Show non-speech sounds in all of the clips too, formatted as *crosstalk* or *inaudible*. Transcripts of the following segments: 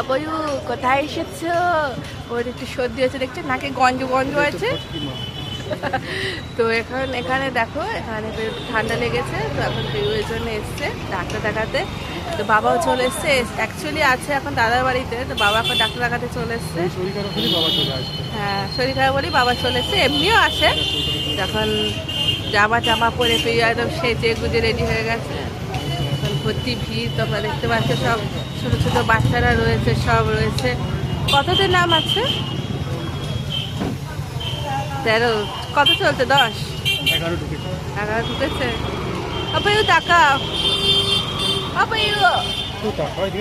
অপয়ু কোথায় এসেছ? ওর একটু সর্দি হয়েছে দেখছ? নাকে গঞ্জ গঞ্জ আছে। *laughs* তো এখন এখানে দেখো এখানে ঠান্ডা লেগেছে তো এখন পেরু এর জন্য এসছে ডাক্তার দেখাতে। তো বাবাও চলে এসছে অ্যাকচুয়ালি আছে এখন দাদার বাড়িতে তো বাবা এখন ডাক্তার দেখাতে চলে এসছে। হ্যাঁ শরীর খারাপ বলেই বাবা চলে এসছে এমনিও আসে। যখন জামা জামা পরে পেয়ে একদম সেজে গুজে রেডি হয়ে গেছে। এখন ভর্তি ভিড় তোমরা দেখতে পাচ্ছ সব। ছোটো ছোটো বাচ্চারা রয়েছে সব রয়েছে। কতদের নাম আছে? তেরো কত চলছে দশ? এগারো ঢুকেছে। আপাইও টাকা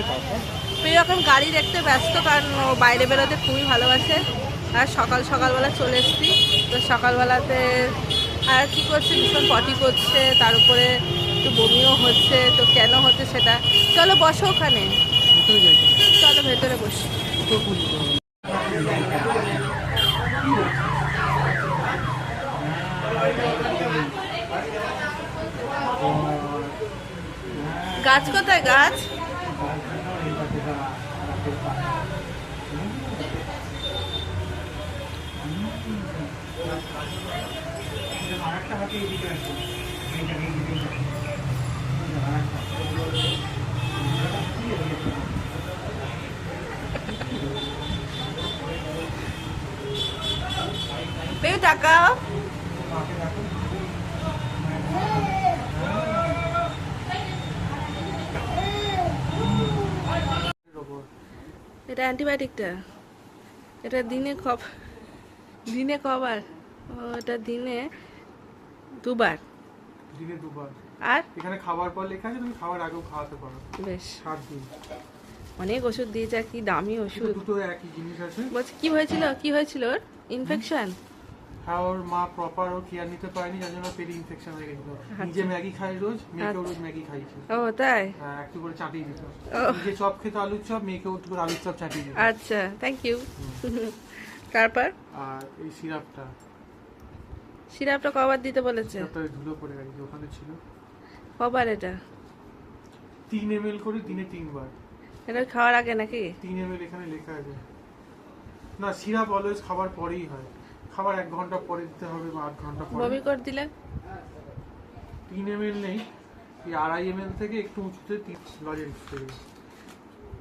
টাকা প্রিয় এখন গাড়ি দেখতে ব্যস্ত কারণ ও বাইরে বেরোতে খুবই ভালোবাসে। আর সকাল সকালবেলা চলে এসেছি। তো সকালবেলাতে আর কি করছে ভীষণ পটি করছে তার উপরে একটু বমিও হচ্ছে। তো কেন হচ্ছে সেটা? চলো বসো ওখানে। ভিতরে যাই। চলো ভেতরে বসি। গাছ কোথায় গাছ? পেয়ে এটা অ্যান্টিবায়োটিকটা। এটা দিনে কব দিনে কবার। ও এটা দিনে দুবার। দিনে দুবার। আর? এখানে খাবার পর লেখা আছে তুমি খাবার আগেও খাওয়াতে পারো। বেশ। সাত দিন অনেক ওষুধ দিয়েছে আর কি দামি ওষুধ। দুটো একই জিনিস আছে। বলছি কি হয়েছিল? কি হয়েছিল ওর? ইনফেকশন হ্যাঁ ওর মা প্রপার ও কেয়ার নিতে পারেনি যার জন্য পেরি ইনফেকশন হয়ে গেছিল নিজে ম্যাগি খায় রোজ মেয়েকেও রোজ ম্যাগি খাইছে ও তাই? হ্যাঁ, একটু করে চাটিয়ে দিত। নিজে চপ খেতে আলুর চপ মেয়েকেও একটু করে আলুর চপ চাটিয়ে দিত। আচ্ছা থ্যাংক ইউ তারপর আর এই সিরাপটা। সিরাপটা কবার দিতে বলেছে? ওই ধুলো পড়ে গেছে ওখানে ছিল। কবার এটা? তিন এম করে দিনে তিনবার। এটা খাওয়ার আগে নাকি? তিন এমএল এখানে লেখা আছে। না সিরাপ অলওয়েজ খাবার পরেই হয়। খাবার এক ঘণ্টা পরে দিতে হবে বা আধ ঘণ্টা পরে। বমি করে দিলে। তিন এম এল নেই এই আড়াই এম এল থেকে একটু উঁচুতে লজেন্স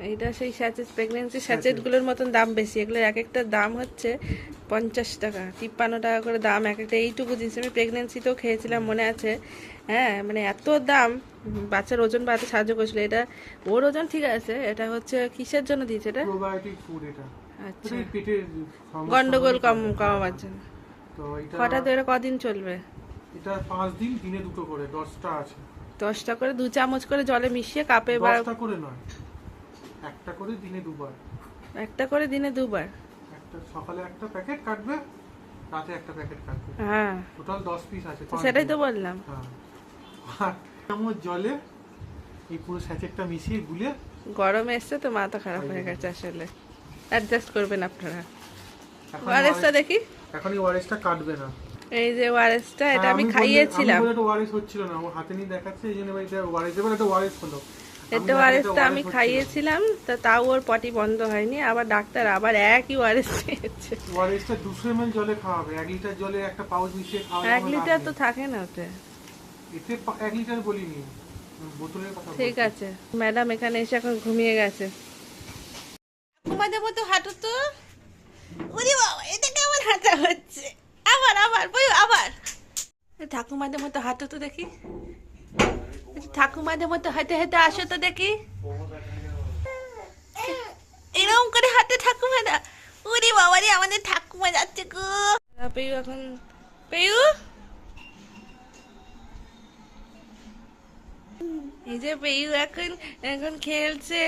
এইটা সেই স্যাচেট প্রেগনেন্সি স্যাচেটগুলোর মতন দাম বেশি। এগুলো এক একটা দাম হচ্ছে পঞ্চাশ টাকা তিপ্পান্ন টাকা করে দাম এক একটা এইটুকু জিনিস আমি প্রেগনেন্সিতেও খেয়েছিলাম মনে আছে। হ্যাঁ মানে এত দাম বাচ্চার ওজন বাড়াতে সাহায্য করেছিল। এটা ওর ওজন ঠিক আছে এটা হচ্ছে কিসের জন্য দিয়েছে এটা? প্রোবায়োটিক ফুড এটা। আচ্ছা। গন্ডগোল কম কমাবার জন্য। এটা কটা তো এটা কদিন চলবে? এটা পাঁচ দিন দিনে দুটো করে দশটা আছে। দশটা করে দু চামচ করে জলে মিশিয়ে কাপে বা দশটা করে নয় একটা করে দিনে দুবার। একটা করে দিনে দুবার? একটা সকালে একটা প্যাকেট কাটবে রাতে একটা প্যাকেট কাটবে। হ্যাঁ। টোটাল দশ পিস আছে সেটাই তো বললাম। হ্যাঁ। আর চামচ জলে এই পুরো স্যাচেটটা মিশিয়ে গুলে গরমে এসছে তো মাথা খারাপ হয়ে গেছে আসলে। অ্যাডজাস্ট করবেন আপনারা। ওয়ারেসটা দেখি। এখন এই ওয়ারেসটা কাটবে না। এই যে ওয়ারেসটা এটা হ্যাঁ, আমি খাইয়েছিলাম। আমি বলে ওয়ারেস হচ্ছিল না আমার হাতে নিয়ে দেখাচ্ছে এই জন্য এবার এটা ওয়ারেস দেবেন একটা ওয়ারেস হলো। এটা ওয়ারেসটা আমি খাইয়েছিলাম তা তাও ওর পটি বন্ধ হয়নি আবার ডাক্তার আবার একই ওয়ারেস দিয়েছে। ওয়ারেসটা দুশো এমএল জলে খাওয়াবে এক লিটার জলে একটা পাউচ মিশিয়ে খাওয়াবে এক লিটার তো থাকে না ওতে। এতে এক লিটার বলিনি বোতলের কথা ঠিক আছে। ম্যাডাম এখানে এসে এখন ঘুমিয়ে গেছে। মতো হাঁটু তো। এটা কেমন হাঁটা হচ্ছে? আবার আবার বই আবার। ঠাকুমাদের মতো হাঁটো তো দেখি। ঠাকুমাদের মতো হেঁটে হেঁটে আসো তো দেখি। এরকম করে হাঁটে ঠাকুমারা। ওরে বাবা আমাদের ঠাকুমা যাচ্ছে গো। পেয়ু এখন, পেয়ু? এই যে পেয়ু এখন এখন খেলছে।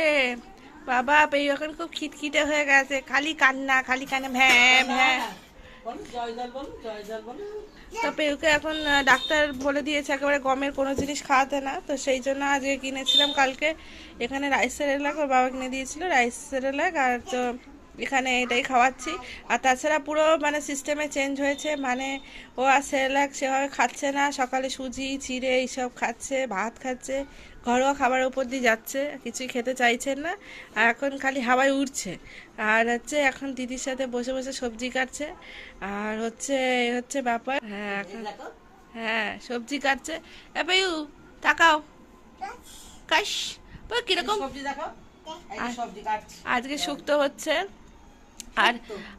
বাবা পেয়ু এখন খুব খিটখিটে হয়ে গেছে। খালি কান্না খালি কানে ভ্যাম হ্যাঁ তো পেউকে এখন ডাক্তার বলে দিয়েছে একেবারে গমের কোনো জিনিস খাওয়াতে না। তো সেই জন্য আজকে কিনেছিলাম কালকে। এখানে রাইসের এলাক ওর বাবা কিনে দিয়েছিল রাইসের এলাক আর তো এখানে এটাই খাওয়াচ্ছি। আর তাছাড়া পুরো মানে সিস্টেমে চেঞ্জ হয়েছে মানে ও আর সেরেলাক সেভাবে খাচ্ছে না সকালে সুজি চিড়ে এইসব খাচ্ছে ভাত খাচ্ছে ঘরোয়া খাবারের উপর দিয়ে যাচ্ছে কিছুই খেতে চাইছেন না আর এখন খালি হাওয়ায় উঠছে আর হচ্ছে এখন দিদির সাথে বসে বসে সবজি কাটছে আর হচ্ছে হচ্ছে ব্যাপার হ্যাঁ হ্যাঁ সবজি কাটছে। এ পেয়ু তাকাও। কাশ। কীরকম? সবজি দেখো আজকে শুক্তো হচ্ছে। আর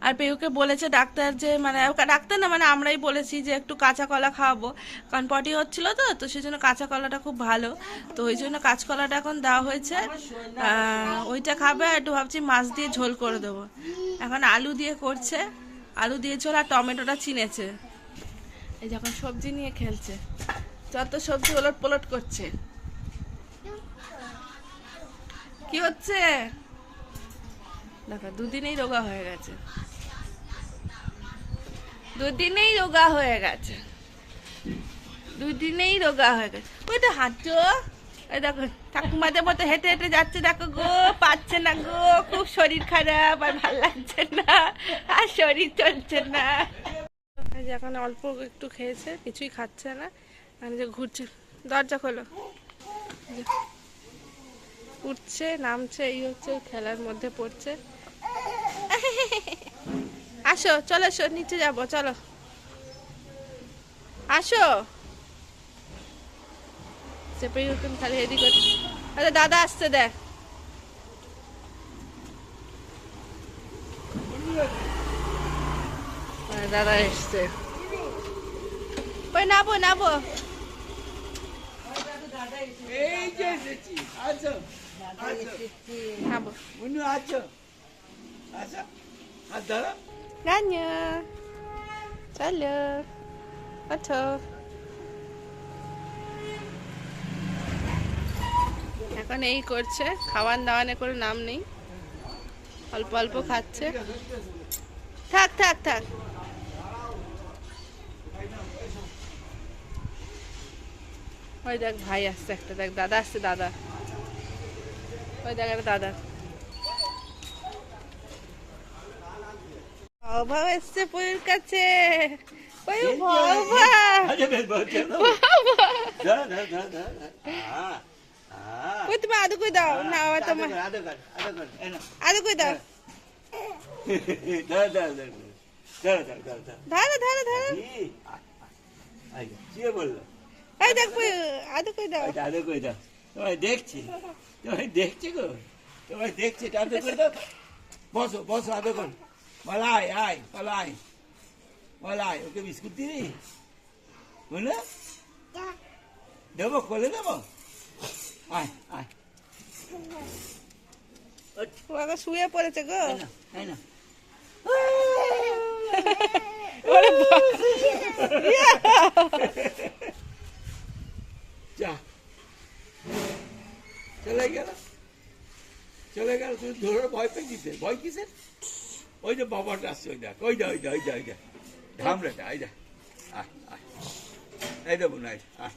আর পেহুকে বলেছে ডাক্তার যে মানে ডাক্তার না মানে আমরাই বলেছি যে একটু কাঁচা কলা খাওয়াবো। কারণ পটি হচ্ছিল তো তো সেই জন্য কাঁচা কলাটা খুব ভালো। তো ওই জন্য কাঁচকলাটা এখন দেওয়া হয়েছে। ওইটা খাবে আর একটু ভাবছি মাছ দিয়ে ঝোল করে দেবো। এখন আলু দিয়ে করছে। আলু দিয়ে ঝোল আর টমেটোটা চিনেছে। এই যখন সবজি নিয়ে খেলছে। যত সবজি ওলট পলট করছে। কি হচ্ছে? দেখো, দুদিনেই রোগা হয়ে গেছে। দুদিনেই রোগা হয়ে গেছে। দুদিনেই রোগা হয়ে গেছে। ওই তো হাঁটো ওই দেখো ঠাকুমাদের মতো হেঁটে হেঁটে যাচ্ছে, দেখো গো, পাচ্ছে না গো, খুব শরীর খারাপ আর ভালো লাগছে না, আর শরীর চলছে না। এখন অল্প একটু খেয়েছে, কিছুই খাচ্ছে না মানে যে ঘুরছে। দরজা খোলো। উঠছে, নামছে, এই হচ্ছে, খেলার মধ্যে পড়ছে। আসো চলো আসো নিচে যাব চলো। আসো। চেপে খালি আচ্ছা দাদা আসছে দেখ। মানে দাদা এসছে। ওই নাবো নাবো। নাবো। আচ্ছা আচ্ছা দাদা? Ganya. চলো ওঠো এখন এই করছে। খাওয়ান দাওয়ানে কোনো নাম নেই। অল্প অল্প খাচ্ছে। থাক থাক থাক। ওই দেখ ভাই আসছে একটা, দেখ দাদা আসছে, দাদা। ওই দেখ একটা দাদা। বাবা এসছে পুরীর কাছে। তুমি আদু কই দাও। না বাবা তোমার আদু কই দাও। ধরো ধরো ধরো। কি বলল? এই দেখ আদু কই দাও। আদু কই দাও। তোমায় দেখছি। তোমায় দেখছি গো। তোমায় দেখছি টানতে করে দাও বসো বসো আদু করো। মালাই আয় পালাই মালাই ওকে বিস্কুট দিবি বুঝলে দেবো কোলে দেবো আয় আয় ও আগে শুয়ে পড়েছে গো আয় না। যা চলে গেল চলে গেল তুই ধরে ভয় পেয়ে দিতে ভয় কিসের যে বাবাটা আসছে ওই দেখ, ওই যা ওই যা ওই যা ওই যা ধামড়াটা ওই যা আয় আয়। এই দেবো না আয়।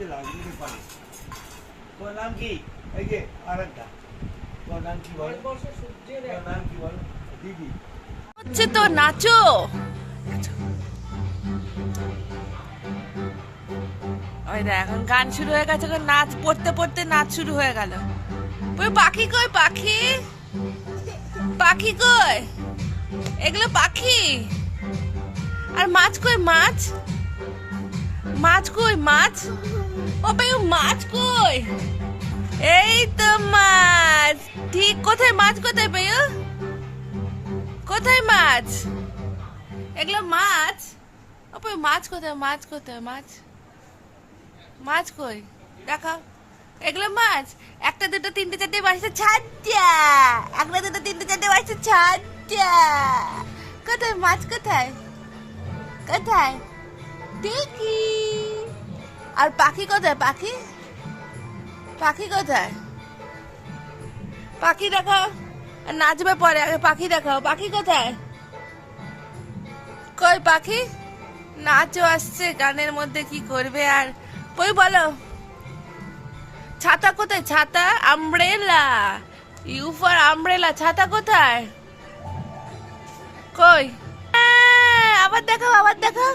দেখতে লাগবে পারে। তোমার নাম কি? এই যে আরেকটা। তোমার নাম কি বলো? তোমার নাম কি বলো? দিদি। হচ্ছে তো নাচো। ওই দেখ এখন গান শুরু হয়ে গেছে এখন নাচ পড়তে পড়তে নাচ শুরু হয়ে গেল। ওই পাখি কই পাখি? পাখি কই? এগুলো পাখি? আর মাছ কই মাছ? মাছ কই মাছ? কই এই তো মাছ। ঠিক, কোথায় মাছ, কোথায় ভাইয়া কোথায় মাছ? এগুলো মাছ? ওপরে মাছ কোথায় মাছ কোথায়, মাছ? মাছ কই? দেখাও। এগুলো মাছ? একটা, দুটো, তিনটে, চারটে বাসছে ছাড়টা একটা, দুটো, তিনটে, চারটে বাসছে ছাড়টা কোথায় মাছ, কোথায়? কোথায়? দেখি আর পাখি কোথায়, পাখি? পাখি কোথায়? পাখি দেখাও। নাচবে পরে আগে পাখি দেখাও। পাখি কোথায়? কই পাখি? নাচও আসছে গানের মধ্যে কি করবে আর? কই বলো? ছাতা কোথায়? ছাতা আমব্রেলা। You for umbrella. ছাতা কোথায়? কই? আহ, আবার দেখাও আবার দেখাও।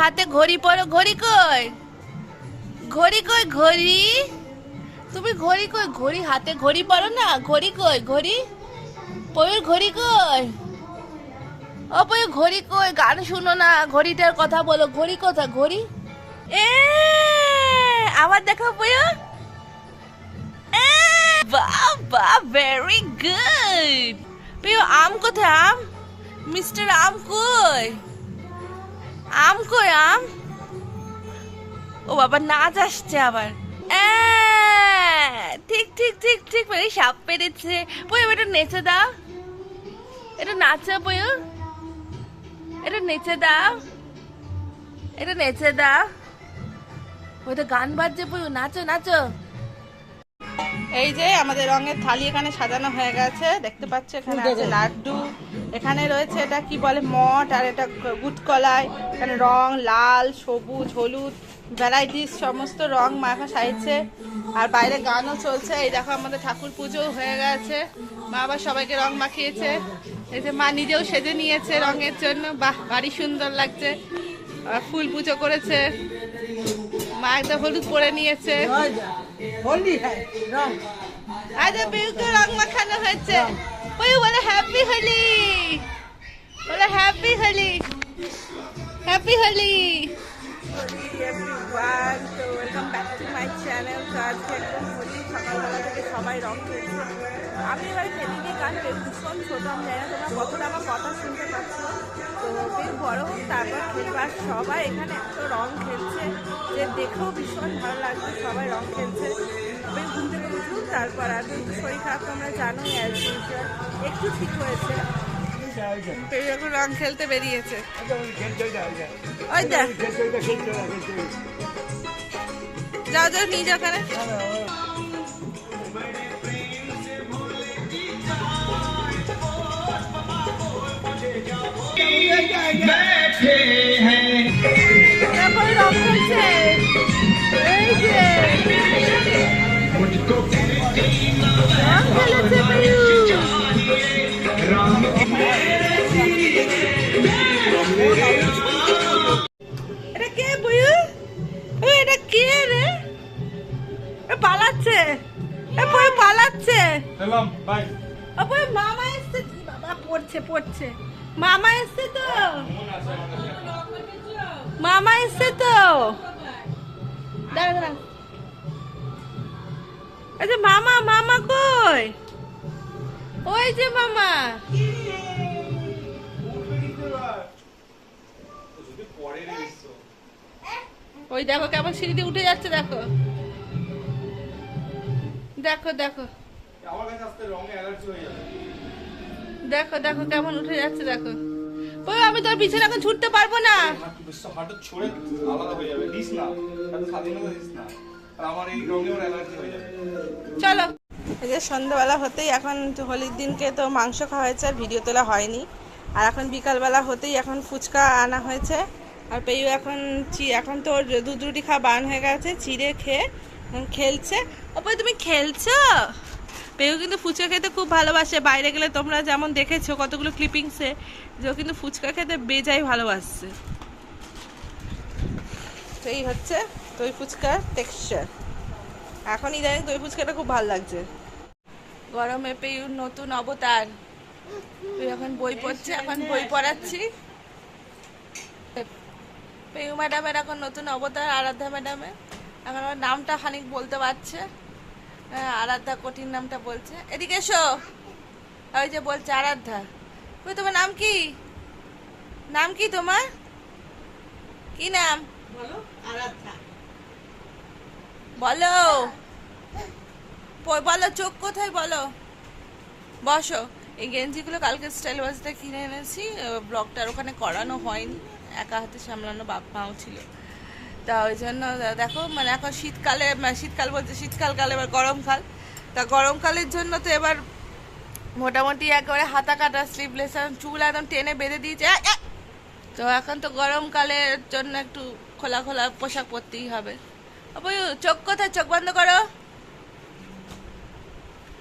হাতে ঘড়ি পরো। ঘড়ি কই? ঘড়ি কই ঘড়ি? তুমি ঘড়ি কই ঘড়ি হাতে? ঘড়ি পরো না? ঘড়ি কই ঘড়ি? পয়ুর ঘড়ি কই? ও পয়ু, ঘড়ি কই? গান শুনো না, ঘড়িটার কথা বলো। ঘড়ি কোথায়? ঘড়ি? এ, আবার দেখো পয়ু। বাহ বাহ ভেরি গুড পয়ু, আম কোথায়? আম? মিস্টার আম কই? আম কই, আম? ও বাবা নাচ আসছে আবার। ঠিক ঠিক ঠিক ঠিক মানে সাপ পেরেছে। বই এটা নেচে দাও। এটা নাচো বই এটা নেচে দাও। এটা নেচে দাও। ওইটা গান বাজছে বই নাচো নাচো। এই যে আমাদের রঙের থালি এখানে সাজানো হয়ে গেছে। দেখতে পাচ্ছ এখানে আছে লাড্ডু। এখানে রয়েছে এটা কি বলে মট আর এটা গুট কলাই এখানে রং লাল সবুজ হলুদ। ভ্যারাইটিস সমস্ত রং মাখা সাইছে আর বাইরে গানও চলছে। এই দেখো আমাদের ঠাকুর পুজো হয়ে গেছে। মা আবার সবাইকে রং মাখিয়েছে। এই যে মা নিজেও সেজে নিয়েছে রঙের জন্য। বাহ বাড়ি সুন্দর লাগছে। আর ফুল পুজো করেছে। মা একটা হলুদ পরে নিয়েছে। আরে রং। মাখানো হয়েছে। ওই বলে হ্যাপি হলি। বলে happy Holi. Happy Holi. Everyone তো ব্যাক টু মাই চ্যানেল তো হোলি সকালবেলা থেকে সবাই রং খেলছে আমি এবার ফেলিকে গান ভীষণ ছোট, আমি জানি না তোমরা কতটা আমার কথা শুনতে পাচ্ছ। তো বেশ বড় হোক, তারপর খেলবার সবাই এখানে এত রং খেলছে যে দেখেও ভীষণ ভালো লাগছে, সবাই রং খেলছে। বেশ ঘুম থেকে উঠুক তারপর আর শরীর খারাপ তোমরা জানোই অ্যাজ ইউজুয়াল একটু ঠিক হয়েছে। তো এখন রং খেলতে বেরিয়েছে। ওই দেখ। যাও যাও নিয়ে যাও ওখানে তারপরে এলাম বাই ও বয়ু মামা এসছে বাবা, পড়ছে পড়ছে। মামা এসছে তো? মামা এসছে তো? দাঁড়া দাঁড়া। আচ্ছা মামা মামা কই? ওই যে মামা। ওই দেখো কেমন সিঁড়ি উঠে যাচ্ছে, দেখো। দেখো দেখো। আমার কাছে আসতে রঙে অ্যালার্জি হয়ে যাবে। দেখো দেখো কেমন উঠে যাচ্ছে দেখো। ওই আমি তোর পিছনে এখন ছুটতে পারব না। হাঁটু ছড়ে আলাদা হয়ে যাবে। দিস না স্বাধীনতা দিস না। আমার এই রঙে ওর অ্যালার্জি হয়ে যাবে। চলো। এই যে সন্ধ্যাবেলা হতেই এখন তো হোলির দিনকে তো মাংস খাওয়া হয়েছে আর ভিডিও তোলা হয়নি। আর এখন বিকালবেলা হতেই এখন ফুচকা আনা হয়েছে। আর পেয়ু এখন চি- এখন তো ওর দুধ রুটি খাওয়া বান হয়ে গেছে চিড়ে খেয়ে খেলছে। ওপরে তুমি খেলছো? পেয়ু কিন্তু ফুচকা খেতে খুব ভালোবাসে। বাইরে গেলে তোমরা যেমন দেখেছ কতগুলো ক্লিপিংসে যে কিন্তু ফুচকা খেতে বেজাই ভালোবাসছে। তো এই হচ্ছে দই ফুচকার টেক্সচার এখন ইদানিং দই ফুচকাটা খুব ভালো লাগছে। গরমে পেয়ুর নতুন অবতার। তুই এখন বই পড়ছে, এখন বই পড়াচ্ছি। পেয়ু ম্যাডামের এখন নতুন অবতার, আরাধ্যা ম্যাডামে এখন আমার নামটা খানিক বলতে পারছে। আরাধ্যা কঠিন নামটা বলছে। এদিকে এসো। ওই যে বলছে আরাধ্যা। কই তোমার নাম কি? নাম কি তোমার? কি নাম? বলো বলো। চোখ কোথায় বলো? বসো। এই গেঞ্জিগুলো কালকে স্টাইল বাসতে কিনে এনেছি। ব্লগটার ওখানে করানো হয়নি। একা হাতে সামলানো বাপ মাও ছিল। তা ওই জন্য দেখো মানে এখন শীতকালে মানে শীতকাল বলতে শীতকালকাল, এবার গরমকাল। তা গরমকালের জন্য তো এবার মোটামুটি একেবারে হাতা কাটা স্লিভলেস চুল একদম টেনে বেঁধে দিয়েছে! তো এখন তো গরমকালের জন্য একটু খোলা খোলা পোশাক পরতেই হবে। চোখ কোথায়? চোখ বন্ধ করো।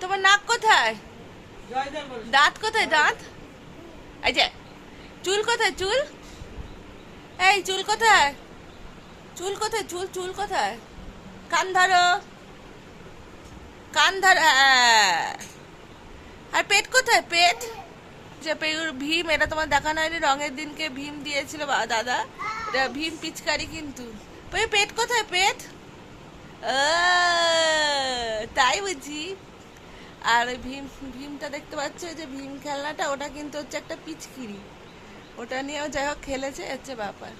তোমার নাক কোথায়? দাঁত কোথায়? দাঁত? যে, চুল কোথায়? চুল? এই, চুল কোথায়? চুল কোথায়? চুল চুল কোথায়? কান ধরো। কান ধর হ্যাঁ। আর পেট কোথায়? পেট? যে পেয়ুর ভীম, এটা তোমার দেখানো হয়নি, রঙের দিনকে ভীম দিয়েছিল দাদা। এটা ভীম পিচকারি কিন্তু। পেট কোথায়? পেট? তাই বুঝি। আর ওই ভীম, ভীমটা দেখতে পাচ্ছ যে ভীম খেলনাটা, ওটা কিন্তু হচ্ছে একটা পিচকিরি। ওটা নিয়েও যাই হোক, খেলেছে, হচ্ছে ব্যাপার।